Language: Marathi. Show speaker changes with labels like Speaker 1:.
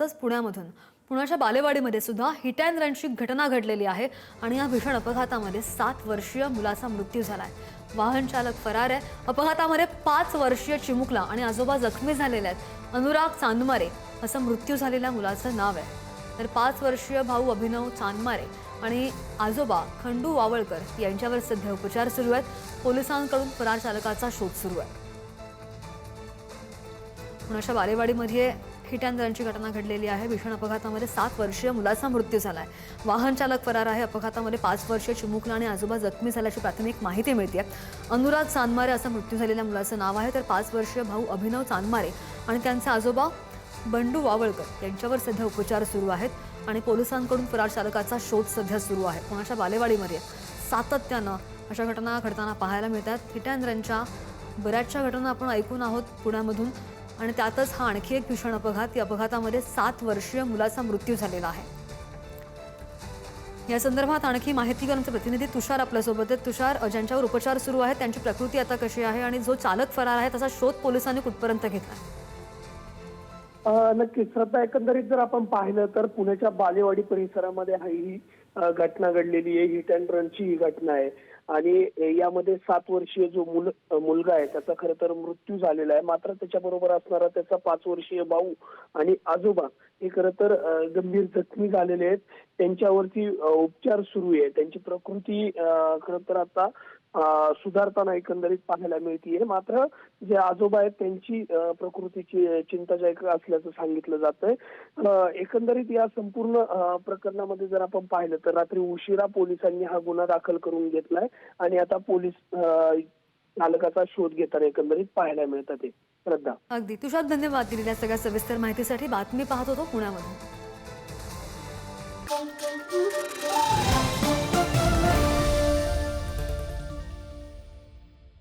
Speaker 1: तसंच पुण्यामधून. पुण्याच्या बालेवाडीमध्ये सुद्धा हिट अँड रनची घटना घडलेली आहे आणि या भीषण अपघातामध्ये सात वर्षीय मुलाचा मृत्यू झालाय. वाहन चालक फरार आहे. अपघातामध्ये पाच वर्षीय चिमुकला आणि आजोबा जखमी झालेले आहेत. अनुराग चांदमारे असं मृत्यू झालेल्या मुलाचं नाव आहे. तर पाच वर्षीय भाऊ अभिनव चांदमारे आणि आजोबा खंडू वावळकर यांच्यावर सध्या उपचार सुरू आहेत. पोलिसांकडून फरार चालकाचा शोध सुरू आहे. पुण्याच्या बालेवाडीमध्ये हिट घटना घडलेली आहे. भीषण अपघातामध्ये सात वर्षीय मुलाचा मृत्यू झाला आहे वाहन चालक फरार आहे. अपघातामध्ये पाच वर्षीय चिमुकला आणि आजोबा जखमी झाल्याची प्राथमिक माहिती मिळते अनुराग चांदमारे असं मृत्यू झालेल्या मुलाचं नाव आहे. तर पाच वर्षीय भाऊ अभिनव चांदमारे आणि त्यांचे आजोबा बंडू वावळकर यांच्यावर सध्या उपचार सुरू आहेत आणि पोलिसांकडून फरार चालकाचा शोध सध्या सुरू आहे. पुण्याच्या बालेवाडीमध्ये सातत्यानं अशा घटना घडताना पाहायला मिळतात. हिट बऱ्याचशा घटना आपण ऐकून आहोत. पुण्यामधून आणि त्यातच हा आणखी एक भीषण अपघात. या अपघातामध्ये सात वर्षीय मुलाचा मृत्यू झालेला आहे. या संदर्भात आणखी माहिती घेऊन आमचे प्रतिनिधी तुषार आपल्यासोबत आहेत. तुषार ज्यांच्यावर उपचार सुरू आहेत त्यांची प्रकृती आता कशी आहे आणि जो चालक फरार आहे त्याचा शोध पोलिसांनी कुठपर्यंत घेतला
Speaker 2: अ, नक्कीच. श्रद्धा एकंदरीत जर आपण पाहिलं तर पुण्याच्या बालेवाडी परिसरामध्ये हा ही घटना घडलेली आहे. हिट अँड रनची ही घटना आहे. आणि यामध्ये सात वर्षीय जो मुल मुलगा आहे त्याचा खरं तर मृत्यू झालेला आहे. मात्र त्याच्याबरोबर असणारा त्याचा पाच वर्षीय भाऊ आणि आजोबा हे खरं तर गंभीर जखमी झालेले आहेत. त्यांच्यावरती उपचार सुरू आहे. त्यांची प्रकृती खरं तर आता सुधारताना एकंदरीत पाहायला मिळतीये. मात्र जे आजोबा आहेत त्यांची प्रकृतीची चिंताजनक असल्याचं सांगितलं जातंय. एकंदरीत या संपूर्ण प्रकरणामध्ये जर आपण पाहिलं तर रात्री उशिरा पोलिसांनी हा गुन्हा दाखल करून घेतलाय. आणि आता पोलीस चालकाचा शोध घेताना एकंदरीत पाहायला मिळतात ते श्रद्धा.
Speaker 1: अगदी. तुषार धन्यवाद दिलेल्या सगळ्या सविस्तर माहितीसाठी. बातमी पाहत होतो पुण्यामधून.